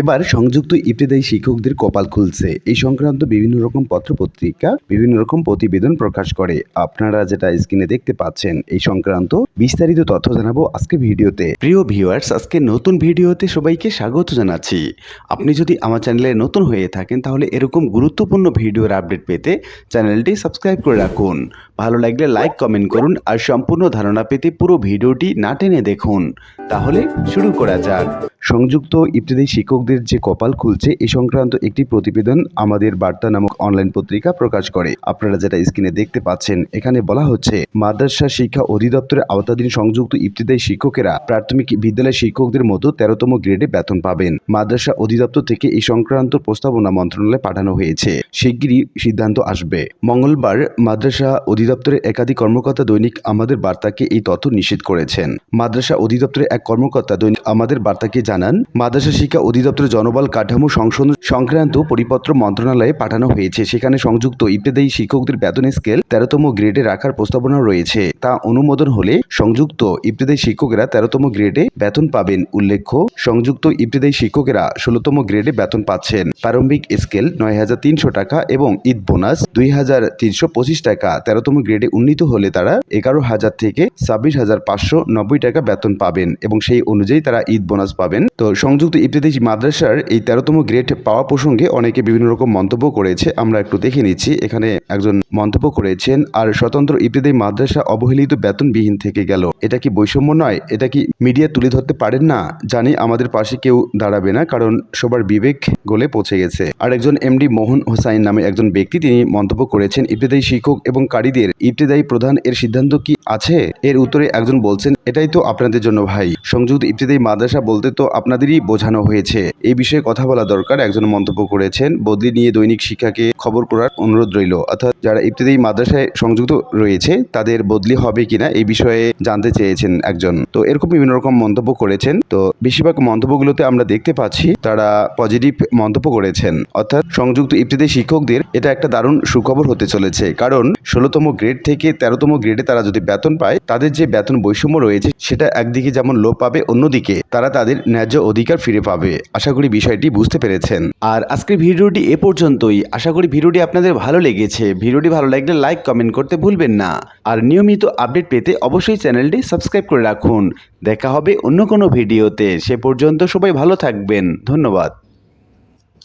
এবার সংযুক্ত ইবতেদায়ী শিক্ষকদের কপাল খুলছে। এই সংক্রান্ত বিভিন্ন রকম পত্রপত্রিকা, বিভিন্ন রকম প্রতিবেদন প্রকাশ করে। আপনারা যেটা স্ক্রিনে দেখতে পাচ্ছেন, এই সংক্রান্ত বিস্তারিত তথ্য জানাব আজকে ভিডিওতে। প্রিয় ভিউয়ার্স আজকে নতুন ভিডিওতে সবাইকে স্বাগত জানাচ্ছি। আপনি যদি আমার চ্যানেলে নতুন হয়ে থাকেন, তাহলে এরকম গুরুত্বপূর্ণ ভিডিওর আপডেট পেতে চ্যানেলটি সাবস্ক্রাইব করে রাখুন। ভালো লাগলে লাইক কমেন্ট করুন আর সম্পূর্ণ ধারণা পেতে পুরো ভিডিওটি না টেনে দেখুন। তাহলে শুরু করা যাক। সংযুক্ত ইবতদায়ী শিক্ষকদের যে কপাল খুলছে এই সংক্রান্ত একটি প্রতিবেদন আমাদের বার্তা নামক অনলাইন পত্রিকা প্রকাশ করে। আপনারা যেটা স্ক্রিনে দেখতে পাচ্ছেন, এখানে বলা হচ্ছে, মাদ্রাসা শিক্ষা অধিদপ্তরের আওতাধীন সংযুক্ত ইবতদায়ী শিক্ষকেরা প্রাথমিক বিদ্যালয় শিক্ষকদের মতো তেরোতম গ্রেডে বেতন পাবেন। মাদ্রাসা অধিদপ্তর থেকে এই সংক্রান্ত প্রস্তাবনা মন্ত্রণালয়ে পাঠানো হয়েছে। শিগগিরই সিদ্ধান্ত আসবে। মঙ্গলবার মাদ্রাসা অধিদপ্তরের একাধিক কর্মকর্তা দৈনিক আমাদের বার্তাকে এই তথ্য নিশ্চিত করেছেন। মাদ্রাসা অধিদপ্তরের এক কর্মকর্তা দৈনিক আমাদের বার্তাকে জানান, মাদ্রাসা শিক্ষা অধিদপ্তরের জনবল কাঠামো সংশোধন সংক্রান্ত পরিপত্র মন্ত্রণালয়ে পাঠানো হয়েছে। সেখানে সংযুক্ত ইবতেদায়ী শিক্ষকদের বেতন স্কেল তেরোতম গ্রেডে রাখার প্রস্তাবনা রয়েছে। তা অনুমোদন হলে সংযুক্ত ইবতেদায়ী শিক্ষকেরা তেরোতম গ্রেডে বেতন পাবেন, উল্লেখ্য, সংযুক্ত ইবতেদায়ী শিক্ষকেরা ষোলোতম গ্রেডে বেতন পাচ্ছেন। প্রারম্ভিক স্কেল নয় হাজার তিনশো টাকা এবং ঈদ বোনাস দুই হাজার তিনশো পঁচিশ টাকা। তেরোতম গ্রেডে উন্নীত হলে তারা এগারো হাজার থেকে ছাব্বিশ হাজার পাঁচশো নব্বই টাকা বেতন পাবেন এবং সেই অনুযায়ী তারা ঈদ বোনাস পাবেন। তো সংযুক্ত ইবতেদায়ী মাদ্রাসার এই তেরোতম গ্রেড পাওয়া প্রসঙ্গে অনেকে বিভিন্ন রকম মন্তব্য করেছে। আমরা একটু দেখে নিচ্ছি। এখানে একজন মন্তব্য করেছেন, আর স্বতন্ত্র ইবতেদায়ী মাদ্রাসা অবহেলিত বেতনবিহীন থেকে গেল। এটা কি বৈষম্য নয়? এটা কি মিডিয়া তুলে ধরতে পারেন না? জানি আমাদের পাশে কেউ দাঁড়াবে না, কারণ সবার বিবেক গলে পৌঁছে গেছে। আর একজন এমডি মোহন হোসাইন নামে একজন ব্যক্তি তিনি মন্তব্য করেছেন ইবতেদায়ী শিক্ষক এবং কারীদের ইবতেদায়ী প্রধান এর সিদ্ধান্ত কি আছে? এর উত্তরে একজন বলছেন, এটাই তো আপনাদের জন্য ভাই। সংযুক্ত ইবতেদায়ী মাদ্রাসা বলতে তো আপনাদেরই বোঝানো হয়েছে। এই বিষয়ে কথা বলা দরকার। একজন মন্তব্য করেছেন, বদলি নিয়ে দৈনিক শিক্ষাকে খবর করার অনুরোধ রইল। অর্থাৎ যারা ইবতেদায়ী মাদ্রাসায় সংযুক্ত রয়েছে, তাদের বদলি হবে কিনা এই বিষয়ে জানতে চেয়েছেন একজন। তো এরকম বিভিন্ন রকম মন্তব্য করেছেন। তো বেশিরভাগ মন্তব্যগুলোতে আমরা দেখতে পাচ্ছি, তারা পজিটিভ মন্তব্য করেছেন। অর্থাৎ সংযুক্ত ইবতেদায়ী শিক্ষকদের এটা একটা দারুণ সুখবর হতে চলেছে। কারণ ষোলোতম গ্রেড থেকে তেরোতম গ্রেডে তারা যদি বেতন পায়, তাদের যে বেতন বৈষম্য রয়েছে, সেটা একদিকে যেমন লোপ পাবে, অন্যদিকে তারা তাদের ন্যায্য অধিকার ফিরে পাবে। আশা করি বিষয়টি বুঝতে পেরেছেন। আর আজকের ভিডিওটি এ পর্যন্তই। আশা করি ভিডিওটি আপনাদের ভালো লেগেছে। ভিডিওটি ভালো লাগলে লাইক, কমেন্ট করতে ভুলবেন না। আর নিয়মিত আপডেট পেতে অবশ্যই চ্যানেলটি সাবস্ক্রাইব করে রাখুন। দেখা হবে অন্য কোনো ভিডিওতে। সে পর্যন্ত সবাই ভালো থাকবেন। ধন্যবাদ।